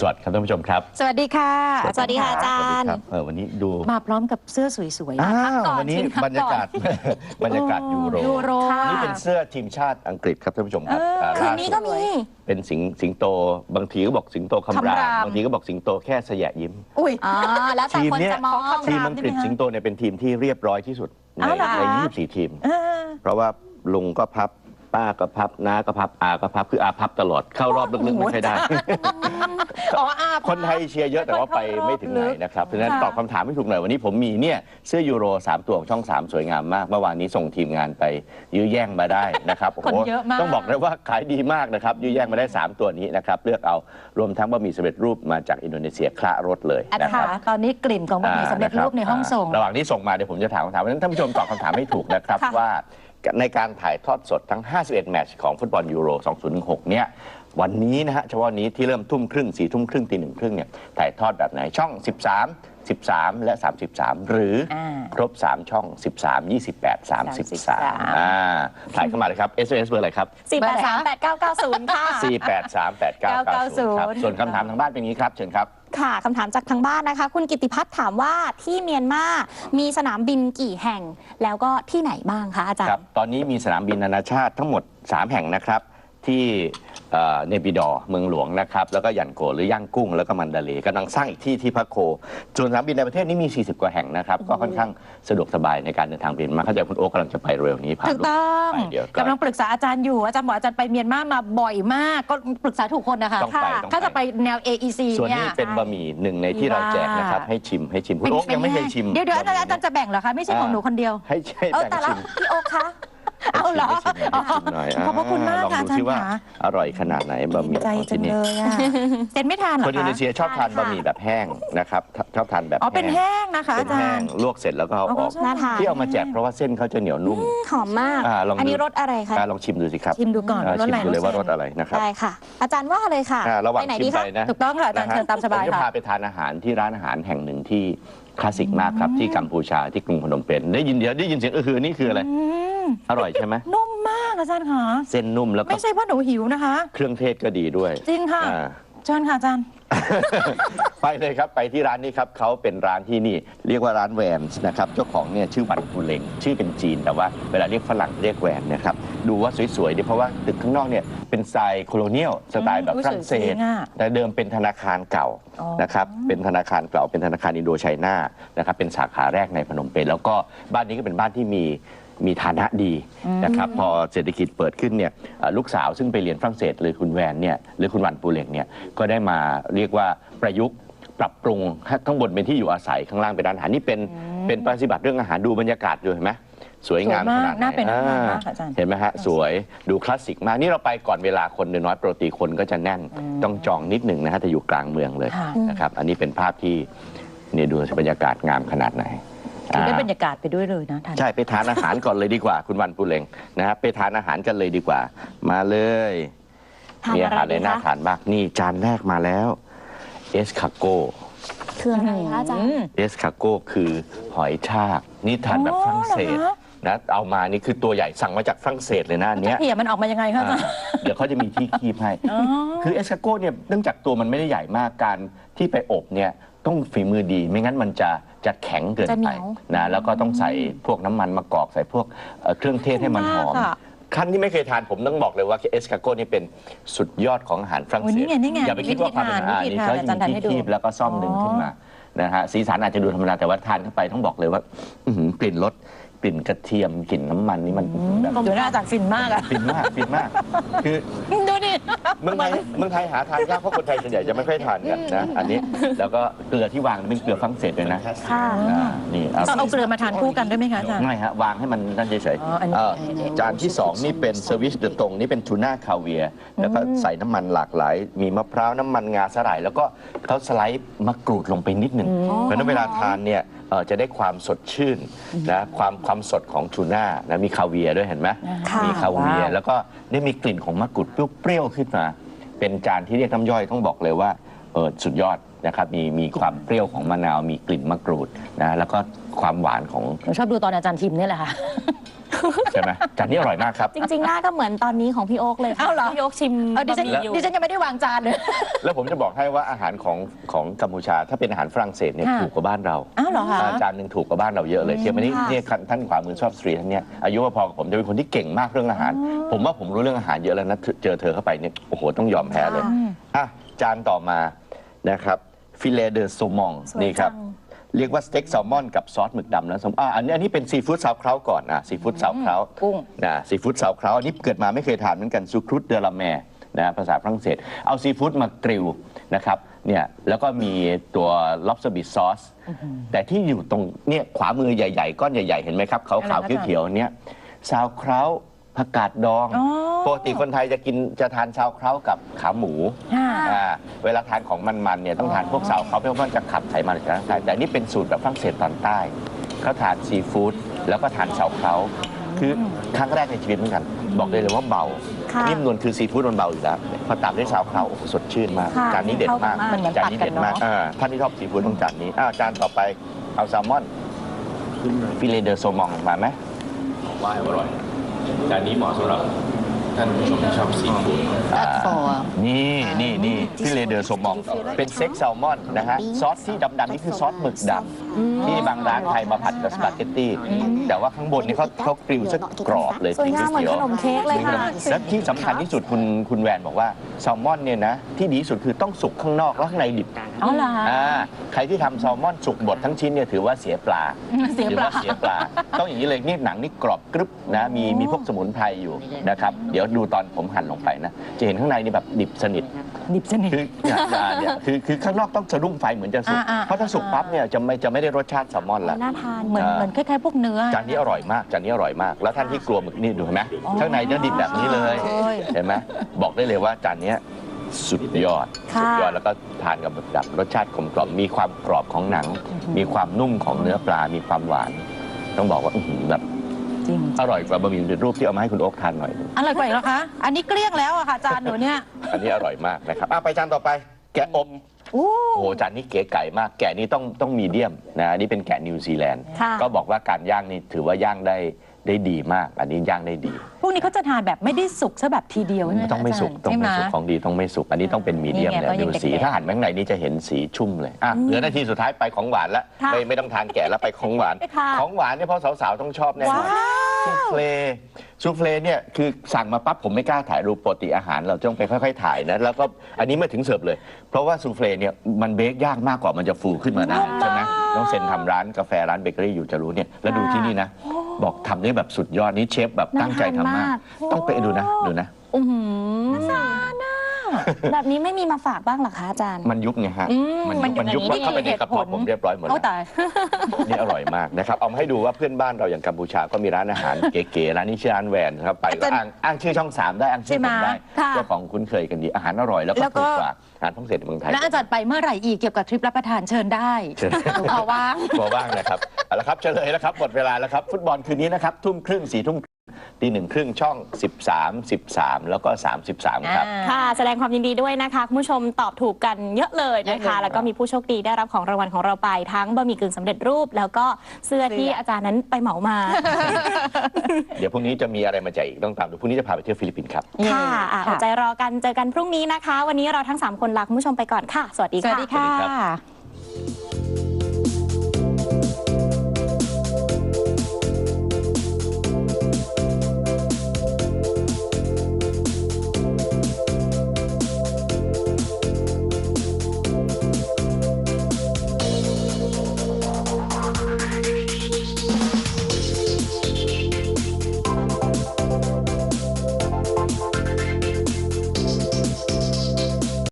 สวัสดีครับท่านผู้ชมครับ สวัสดีค่ะ สวัสดีค่ะอาจารย์สวัสดีคบเออวันนี้ดูมาพร้อมกับเสื้อสวยๆอ้าพักวก่อนวันนี้ชิญพับรรยากาศก่อนบรรยากาศยูโรยูโรนี่เป็นเสื้อทีมชาติอังกฤษครับท่านผู้ชมครับเอออ่าคืนล่านี้สุดก็มีเป็นสิงสิงโตบางทีก็บอกสิงโตคำคำรารามมบางทีก็บอกสิงโตแค่สยะยิ้มอุ้ยอ๋อแล้วแต่ทีมคนเนี้ยจะมองทีมอังกฤษสิงโตเนี่ยเป็นทีมที่เรียบร้อยที่สุดในอ้าวเหรอคะใน24ทีมเออเพราะว่าลุงก็พับ ป้าก็พับน้าก็พับอาก็พับคืออาพับตลอดเข้ารอบลึกๆไม่ค่อยได้ อ๋ออาคนไทยเชียร์เยอะแต่ว่าไปไม่ถึงไหนนะครับเพราะฉะนั้นค่ะ ตอบคำถามไม่ถูกหน่อยวันนี้ผมมีเนี่ยเสื้อยูโร 3 ตัวของช่อง 3 สวยงามมาก เมื่อวานนี้ส่งทีมงานไปยื้อแย่งมาได้นะครับ โอ้คนโหเยอะมาก ต้องบอกเลยว่าขายดีมากนะครับ ยื้อแย่งมาได้ 3 ตัวนี้นะครับ เลือกเอารวมทั้งบะหมี่สำเร็จรูปมาจากอินโดนีเซียคละรสเลยอานะคจารัรบย์ตอนนี้กลิ่นของบะหมี่สำเร็จรูปในห้องส่งาระหว่างที่ส่งมาเดี๋ยวผมจะถามคำถามเพราะฉะนั้นท่านผู้ชมตอบคำถามให้ถูกนะครับ ค่ะว่า ในการถ่ายทอดสดทั้ง 51 แมตช์ของฟุตบอลยูโร 2016เนี่ย วันนี้นะฮะเฉพาะนี้ที่เริ่มทุ่มครึ่งสี่ทุ่มครึ่งตีหนึ่งครึ่งเนี่ยถ่ายทอดแบบไหนช่อง 13 13 และ 33 หรืออาครบ 3 ช่อง 13 28 33อ่าถ่ายเข้ามาเลยครับ SMS เบอร์อะไรครับสี่แปดสามแปดเก้าเก้าศูนย์ค่ะ 4838990 ครับ ส่วนคำถามทางบ้านเป็นอย่างนี้ครับ เชิญครับ ค่ะคำถามจากทางบ้านนะคะ คุณกิติพัฒน์ถามว่าที่เมียนมามีสนามบินกี่แห่ง แล้วก็ที่ไหนบ้างคะอาจารครับ ย์ ตอนนี้มีสนามบินนานาชาติทั้งหมด 3 แห่งนะครับ ที่เอ่อเนปิดอร์เมืองหลวงนะครับ แล้วก็ยันโกหรือย่างกุ้งแล้วก็มันดาเลย์กำลังสร้างอีกที่ที่พะโคส่วนสนามบินในประเทศนี้มี 40 กว่าแห่งนะครับ ก็ค่อนข้างสะดวกสบายในการเดินทางบินมาเข้าใจคุณโอ๊คกำลังจะไปเร็วนี้พาถูกลูกต้องไปเดี๋ยวก่อนกำลังปรึกษาอาจารย์อยู่อาจารย์บอกอาจารย์ไปเมียนมามาบ่อยมาก ก็ปรึกษาถูกคนนะคะต้องไปค่ะต้องถ้าจะไปไปแนว AEC ส่วนเนี่ยนี้เป็นบะหมี่หนึ่งในที่เราแจกนะครับให้ชิมให้ชิมคุณโอ๊คยังไม่เคยชิมเดี๋ยวเดี๋ยวอาจารย์อาจารย์จะแบ่งเหรอคะไม่ใช่ของหนูคนเดียวให้ให้เออแบ่งแต่ละชิมพี่โอ๊คคะ เอาเหรอให้ชิมให้ชิมหน่อยขอบพระคุณมากลองค่ะดูอาจารย์ซิว่าค่ะ อร่อยขนาดไหนบะหมี่ใจของจัที่งนี่เลยอะเต้นไม่ทานเหรอคนอินโดคะนีเซียชอบทานทานค่ะบะหมี่แบบแห้งนะครับชอบทานแบบอ๋อเป็นแห้งนะคะเป็อานจาแห้รงย์ ลวกเสร็จแล้วก็เอาออกน่าทานที่เอามาแจกเพราะว่าเส้นเขาจะเหนียวนุ่ม หอมมาก อ่าลองดู อันนี้รสอะไรคะ อ่าลองชิมดูสิครับชิมดูก่อนอ่าว่ารสชิมอะไรดูเลยว่ารสแซ่บอะไรนะครับได้ค่ะ อาจารย์ว่าเลยค่ะอ่าระหว่างไปไหนชิดีมไปคะ นะ ถูกต้องค่ะอาจารย์นฮเชิญตามสบายผมจะค่ะ พาไปทานอาหารที่ร้านอาหารแห่งหนึ่งที่คลาสสิกมากครับ ที่กัมพูชาที่กรุงพนมเปญได้ยินเดี๋ยวได้ยินเสียงเออคือนี่คืออะไร อืม อร่อยใช่ไหมนุ่มมากอาจารย์ค่ะเส้นนุ่มแล้วก็ไม่ใช่ว่าหนูหิวนะคะ เครื่องเทศก็ดีด้วย จริงค่ะ อ่า เชิญค่ะอาจารย์ ไปเลยครับไปที่ร้านนี้ครับเขาเป็นร้านที่นี่ เรียกว่าร้านแวนส์นะครับเจ้าของเนี่ยชื่อหวันปูเลงชื่อเป็นจีนแต่ว่าเวลาเรียกฝรั่งเรียกแวนนะครับดูว่าสวยๆดีเพราะว่าตึกข้างนอกเนี่ยเป็นสไตล์โคโลเนียลสไตล์แบบอุ๊ยฝรั่งเศสวยจริสงอะแต่เดิมเป็นธนาคารเก่าอ๋อ นะครับเป็นธนาคารเก่าเป็นธนาคารอินโดไชน่านะครับเป็นสาขาแรกในพนมเปญแล้วก็บ้านนี้ก็เป็นบ้านที่มี มีฐานะดีนะครับพอเศรษฐกิจเปิดขึ้นเนี่ยเอ่อลูกสาวซึ่งไปเรียนฝรั่งเศส หรือคุณแวนเนี่ยหรือคุณหวันปูเลงเนี่ยก็ได้มาเรียกว่าประยุกต์ปรับปรุงให้ข้างบนเป็นที่อยู่อาศัยข้างล่างเป็นร้านอาหารนี่เป็นเป็นปฏิบัติเรื่องอาหารดูบรรยากาศดูเห็นไหมสวยงามสวยขมากนาดไหนน่าเป็นอาหารอ่มากค่ะอาจารย์เห็นไหมฮะ สวยดูคลาสสิกมาก นี่เราไปก่อนเวลาคนน้อยๆปกติคนก็จะแน่น ต้องจองนิดหนึ่งนะฮะแต่อยู่กลางเมืองเลยค่ะนะครับ อันนี้เป็นภาพที่เนี่ยดูบรรยากาศงามขนาดไหนถือได้อ่า บรรยากาศไปด้วยเลยนะท่าน ใช่ไปทานอาหารก่อนเลยดีกว่า คุณวันปุเลงนะครับไปทานอาหารกันเลยดีกว่า มาเลยทานมีอาหารอะไรเลยดีน่าคะทานมากนี่จานแรกมาแล้ว เอสคาโก คืออะไรคะอาจารย์ เอสคาโกคือหอยทากนี่ทานแบบฝรั่งเศสอ๋อเหรอคะ นะเอามานี่คือตัวใหญ่สั่งมาจากฝรั่งเศสเลยนะอันจะเนี้ยเพียมันออกมายังไงคะอาจารย์ อ่าเดี๋ยวเขาจะมีที่คีบให้อ๋อคือเอสคาโกเนี่ยเนื่องจากตัวมันไม่ได้ใหญ่มากการที่ไปอบเนี่ยต้องฝีมือดี ไม่งั้นมันจะ จะแข็งเกินจะเหนีไปยวนะแล้วก็ต้องใส่พวกน้ำมันมะกอกใส่พวกเอ่อเครื่องเทศให้มันหอมมากอะขั้นที่ไม่เคยทานผมต้องบอกเลยว่าเอสคาโกนี่เป็นสุดยอดของอาหารฝรั่งโอ้ยเศนี่สไงนี่ไงอย่าไปคิดว่าความเป็นอาหารวิธีนี่ทานเขาอาจารย์ทานให้ยิงดูที่คีบแล้วก็ซ่อมดึงขึ้นมานะฮะสีสันอาจจะดูธรรมดาแต่ว่าทานเข้าไปต้องบอกเลยว่าอื้อหือกลิ่นรส กลิ่นกระเทียมกลิ่นน้ำมันนี่มันแบบดูหน้าอาจารย์ฟินมากอะฟินมากฟินมาก คือดูดิเมืองไทยเมืองไทยหาทานยากเพราะคนไทยส่วนใหญ่จะไม่ค่อยทานกันนะอันนี้แล้วก็เกลือที่วางเป็นเกลือฝรั่งเศสเลยนะค่ะอ่านี่เอาต้องเอาเกลือมาทานคู่กันด้วยไหมคะอาจารย์ไม่ฮะวางให้มันนั่นเฉยอ๋ออันนี้เอ่ออันนี้จานที่สองนี่เป็นเซอร์วิสเดอะตรงนี่เป็นทูน่าคาเวียร์แล้วก็ใส่น้ำมันหลากหลาย มีมะพร้าวน้ำมันงาสาหร่ายแล้วก็เขาสไลด์มะกรูดลงไปนิดหนึ่งเพราะฉะนั้นเวลาทานเนี่ยเอ่อจะได้ความสดชื่นนะความความสดของทูน่านะมีคาเวียร์ด้วยเห็นไหมค่ะมีคาเวียร์ว้าว แล้วก็ได้มีกลิ่นของมะกรูดเปรี้ยวๆขึ้นมา เป็นจานที่เรียกน้ำย่อยต้องบอกเลยว่าเออสุดยอดนะครับมีมีความเปรี้ยวของมะนาว มีกลิ่นมะกรูดนะแล้วก็ความหวานของ หนูชอบดูตอนอาจารย์ทิมนี่แหละค่ะ ใช่ไหมจานนี้อร่อยมากครับ จริงๆ หน้าก็เหมือนตอนนี้ของพี่โอ๊กเลยค่ะอ้าวเหรอ พี่โอ๊กชิมเออดิฉันบะหมี่อยู่ ดิฉันยังไม่ได้วางจานเลย แล้วผมจะบอกให้ว่าอาหารของของกัมพูชา ถ้าเป็นอาหารฝรั่งเศสเนี่ยค่ะ ถูกกว่าบ้านเราอ้าวเหรอคะอาจานหนึ่งถูกกว่าบ้านเราเยอะเลยเทียบอันนี้ค่ะ เนี่ยท่านขวามือชอบสตรีท่านเนี่ยอายุพอๆกับผมจะเป็นคนที่เก่งมากเรื่องอาหาร ผมว่าผมรู้เรื่องอาหารเยอะแล้วนะเจอเธอเข้าไปเนี่ยโอ้โหต้องยอมแพ้เลยค่ะอะจานต่อมานะครับฟิเลเดอร์โซมองสวยนี่ครับ จัง เรียกว่าสเต็กแซลมอนกับซอสหมึกดำนะสมอ่าอันนี้อันนี้เป็นซีฟู้ดซาวเคราก่อนนะซีฟู้ดซาวเครากุ้ง นะซีฟู้ดซาวเคราอันนี้เกิดมาไม่เคยทานเหมือนกันซูครุตเดลาแมนะภาษาฝรั่งเศส เอาซีฟู้ดมากริลนะครับเนี่ยแล้วก็มีตัว lobster beef sauce แต่ที่อยู่ตรงเนี่ยขวามือใหญ่ ๆ ก้อนใหญ่ ๆ เห็นไหมครับขาวอะไรๆคะอาจารย์เขียวๆเนี่ยซาวเครา ผักกาดดอง อ๋อ ปกติคนไทยจะกินจะทานซาวเครากับขาหมูค่ะ อ่าเวลาทานของมันๆเนี่ยต้องทานพวกซาวเคราเพราะว่ามันจะขับไขมันออกจากร่างกายแต่อันนี่เป็นสูตรแบบฝรั่งเศสตอนใต้เขาทานซีฟู้ดแล้วก็ทานซาวเคราคือครั้งแรกในชีวิตเหมือนกัน บอกได้เลยว่าเบาค่ะ นิ่มนวลคือซีฟู้ดมันเบาอยู่แล้วพอตามด้วยซาวเคราโอ้โหสดชื่นมากค่ะจานนี้เด็ดมากเข้ากันมากมันเหมือนจานตัดนี้กันเด็ดมากเนาะอ่าท่านที่ชอบซีฟู้ดต้องจานนี้อ้าวจานต่อไปเอาแซลมอนฟิเลเดอร์โซมองมาไหม ว่าอร่อย จานนี้เหมาะสำหรับท่านผู้ชมที่ชอบซีฟู้ด That's for นี่นี่นี่ฟิเลเดอร์โซมองเป็นเซ็กแซลมอนนะฮะซอสที่ดำๆนี่คือซอสหมึกดำที่บางร้านไทยมาผัดกับสปาเกตตี้แต่ว่าข้างบนนี่เขาเขากริลซะกรอบเลยสวยงามเหมือนขนมเค้กเลยค่ะและที่สำคัญที่สุดคุณคุณแวนบอกว่าแซลมอนเนี่ยนะที่ดีที่สุดคือต้องสุกข้างนอกแล้วข้างในดิบ เอาเหรอคะอ่าใครที่ทำแซลมอนสุกหมดทั้งชิ้นเนี่ยถือว่าเสียปลาเสียถืปลาว่าเสียปลา ต้องอย่างนี้เลยนี่หนังนี่กรอบกรึบนะมีมีพวกสมุนไพรอยู่นะครับ เดี๋ยวดูตอนผมหั่นลงไปนะ จะเห็นข้างในนี่แบบดิบสนิท ดิบสนิท คือเนี่ยอ่าเนี่ยคือคือข้างนอกต้องสะดุ้งไฟเหมือนจะสุก อ่าๆเพราะถ้าสุกปั๊บเนี่ยจะไม่จะไม่ได้รสชาติแซลมอนละ น่าทานเหมือนอ่า เหมือนคล้ายๆพวกเนื้อ จานนี้อร่อยมากจานนี้อร่อยมาก แล้วท่านที่กลัวหมึกนี่ดูเห็นไหมอ๋อข้างในจะดิบแบบนี้เลย โอ้ย เห็นไหมบอกได้เลยว่าจานเนี้ย สุดยอดค่ะสุดยอดแล้วก็ทานกับแบบรสชาติกลมกล่อมมีความกรอบของหนัง มีความนุ่มของเนื้อปลา มีความหวาน ต้องบอกว่าอื้อหือแบบจริงอร่อยกว่าบะหมี่สำเร็จรูปที่เอามาให้คุณโอ๊คทานหน่อยหนึ่งอร่อยกว่าอีกแล้วคะ อันนี้เกลี้ยงแล้วอะค่ะจานหนูเนี่ย อันนี้อร่อยมากนะครับอะไปจานต่อไป แกะอบอู้ โอ้โหจานนี้เก๋ไก่มาก แกะนี้ต้องต้องมีเดียมนะอันนี้เป็นแกะนิวซีแลนด์ค่ะ ก็บอกว่าการย่างนี่ถือว่าย่างได้ ได้ดีมาก อันนี้ย่างได้ดี พวกนี้เขาจะทานแบบไม่ได้สุกซะแบบทีเดียวใช่ไหมต้องไม่สุกาจารย์ต้องไม่สุกใช่ห ของดีต้องไม่สุก อันนี้ต้องเป็นมีเดียมนี่ไงเนี่ยก็ยังดูสีแก่ๆถ้าหันไปข้างในนี่จะเห็นสีชุ่มเลยอะเหลือนาทีสุดท้ายไปของหวานละค่ะไม่ไม่ต้องทานแกะแล้วไปของหวาน ค่ะ ของหวานเนี่ยเพราะสาวๆต้องชอบแน่นว้าอนวซูเฟลซูเฟลเนี่ยคือสั่งมาปั๊บผมไม่กล้าถ่ายรูปปกติอาหาร เราต้องไปค่อยๆถ่ายนะแล้วก็อันนี้มาถึงเสิร์ฟเลย เพราะว่าซูเฟลเนี่ยมันเบคยากมากกว่ามันจะฟูขึ้นมาได้ใช่ไหมน้องเซนทำร้านกาแฟร้านเบเกอรี่อยู่จะรู้เนี่ยแล้วดูที่นี่นะ บอกทำได้แบบสุดยอดนี่เชฟแบบตั้งใจทำมาก ต้องไปดูนะดูนะ อื้อหือ แบบนี้ไม่มีมาฝากบ้างเหรอคะอาจารย์ มันยุบไงฮะอืมมันยุบมันอยู่มันยุบในนี้เข้าไปในเหตุกระเพาะผลผมเรียบร้อยหมดโอ้แล้ว ตาย นี่อร่อยมากนะครับ เอามาให้ดูว่าเพื่อนบ้านเราอย่างกัมพูชาก็มีร้านอาหาร เก๋ๆร้านนี้ชื่อร้านแวนครับไปก็อาจารย์อ้างอ้างชื่อช่องสามได้อ้างชื่อใช่ผไหมมได้ค่ะ เจ้าของคุ้นเคยกันดีอาหารอร่อยแล้วแล้ก็วก็ ถูกกว่าอาหารท้องเศรษฐในเมืองไทย แล้วอาจารย์ไปเมื่อไหร่อีกเกี่ยวกับทริปรับประทานเชิญได้เชิญหนูขอว่างพอว่างนะครับเอาละครับเฉลยแล้วครับหมดเวลาแล้วครับ ฟุตบอลคืนนี้นะครับทุ่มครึ่งสี่ทุ่ม ตีหนึ่งครึ่งช่อง 13 13 แล้วก็ 33 ครับ ค่ะ แสดงความยินดีด้วยนะคะ คุณผู้ชมตอบถูกกันเยอะเลยนะเยอะคะเลยแล้วก็มีผู้โชคดีได้รับของรางวัลของเราไปทั้งบะหมี่กึ่งสำเร็จรูป แล้วก็เสื้อที่อาจารย์นั้นไปเหมามา เดี๋ยวพรุ่งนี้จะมีอะไรมาแจกอีกต้องตามดูพรุ่งนี้จะพาไปเที่ยวฟิลิปปินส์ครับ ค่ะอะอดใจรอกันเจอกันพรุ่งนี้นะคะ วันนี้เราทั้ง 3 คนลาคุณผู้ชมไปก่อนค่ะ สวัสดีสวัค่ะสดีค่ะสวัสดีครับ